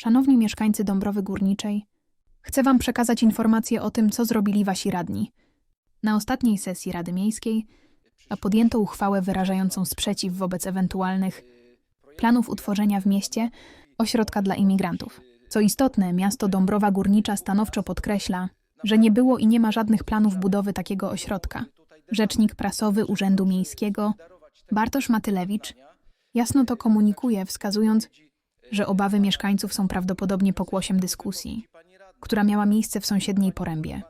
Szanowni mieszkańcy Dąbrowy Górniczej, chcę Wam przekazać informację o tym, co zrobili Wasi radni. Na ostatniej sesji Rady Miejskiej podjęto uchwałę wyrażającą sprzeciw wobec ewentualnych planów utworzenia w mieście ośrodka dla imigrantów. Co istotne, miasto Dąbrowa Górnicza stanowczo podkreśla, że nie było i nie ma żadnych planów budowy takiego ośrodka. Rzecznik prasowy Urzędu Miejskiego Bartosz Matylewicz jasno to komunikuje, wskazując, że obawy mieszkańców są prawdopodobnie pokłosiem dyskusji, która miała miejsce w sąsiedniej porębie.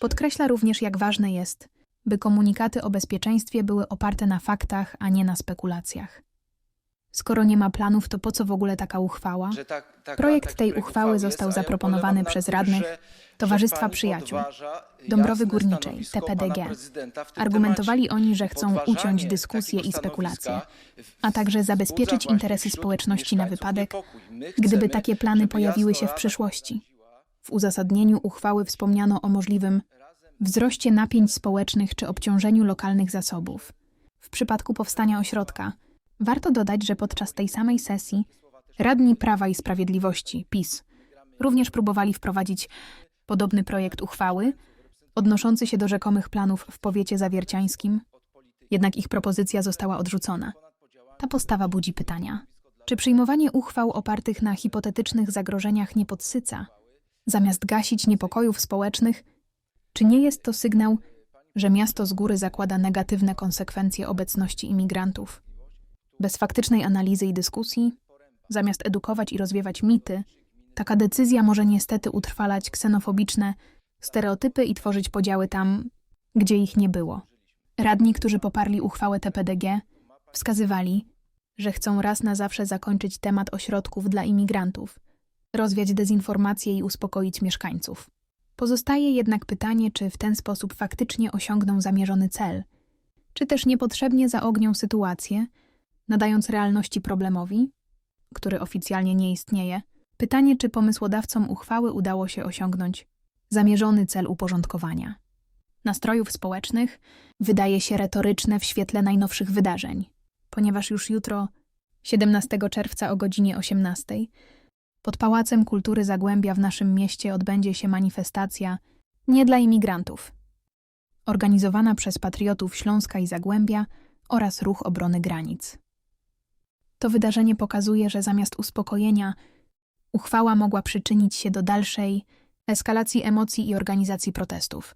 Podkreśla również, jak ważne jest, by komunikaty o bezpieczeństwie były oparte na faktach, a nie na spekulacjach. Skoro nie ma planów, to po co w ogóle taka uchwała? tak- Projekt tej uchwały został zaproponowany przez radnych Towarzystwa Przyjaciół Dąbrowy Górniczej, TPDG. Argumentowali oni, że chcą uciąć dyskusję takiego i spekulacje, a także zabezpieczyć interesy społeczności na wypadek, gdyby takie plany pojawiły się w przyszłości. W uzasadnieniu uchwały wspomniano o możliwym wzroście napięć społecznych czy obciążeniu lokalnych zasobów. W przypadku powstania ośrodka warto dodać, że podczas tej samej sesji radni Prawa i Sprawiedliwości PiS również próbowali wprowadzić podobny projekt uchwały odnoszący się do rzekomych planów w powiecie zawierciańskim, jednak ich propozycja została odrzucona. Ta postawa budzi pytania. Czy przyjmowanie uchwał opartych na hipotetycznych zagrożeniach nie podsyca, zamiast gasić niepokojów społecznych, czy nie jest to sygnał, że miasto z góry zakłada negatywne konsekwencje obecności imigrantów? Bez faktycznej analizy i dyskusji, zamiast edukować i rozwiewać mity, taka decyzja może niestety utrwalać ksenofobiczne stereotypy i tworzyć podziały tam, gdzie ich nie było. Radni, którzy poparli uchwałę TPDG, wskazywali, że chcą raz na zawsze zakończyć temat ośrodków dla imigrantów, rozwiać dezinformację i uspokoić mieszkańców. Pozostaje jednak pytanie, czy w ten sposób faktycznie osiągną zamierzony cel, czy też niepotrzebnie zaognią sytuację, nadając realności problemowi, który oficjalnie nie istnieje. Pytanie, czy pomysłodawcom uchwały udało się osiągnąć zamierzony cel uporządkowania. Nastrojów społecznych wydaje się retoryczne w świetle najnowszych wydarzeń, ponieważ już jutro, 17 czerwca o godzinie 18, pod Pałacem Kultury Zagłębia w naszym mieście odbędzie się manifestacja Nie dla imigrantów, organizowana przez patriotów Śląska i Zagłębia oraz Ruch Obrony Granic. To wydarzenie pokazuje, że zamiast uspokojenia, uchwała mogła przyczynić się do dalszej eskalacji emocji i organizacji protestów.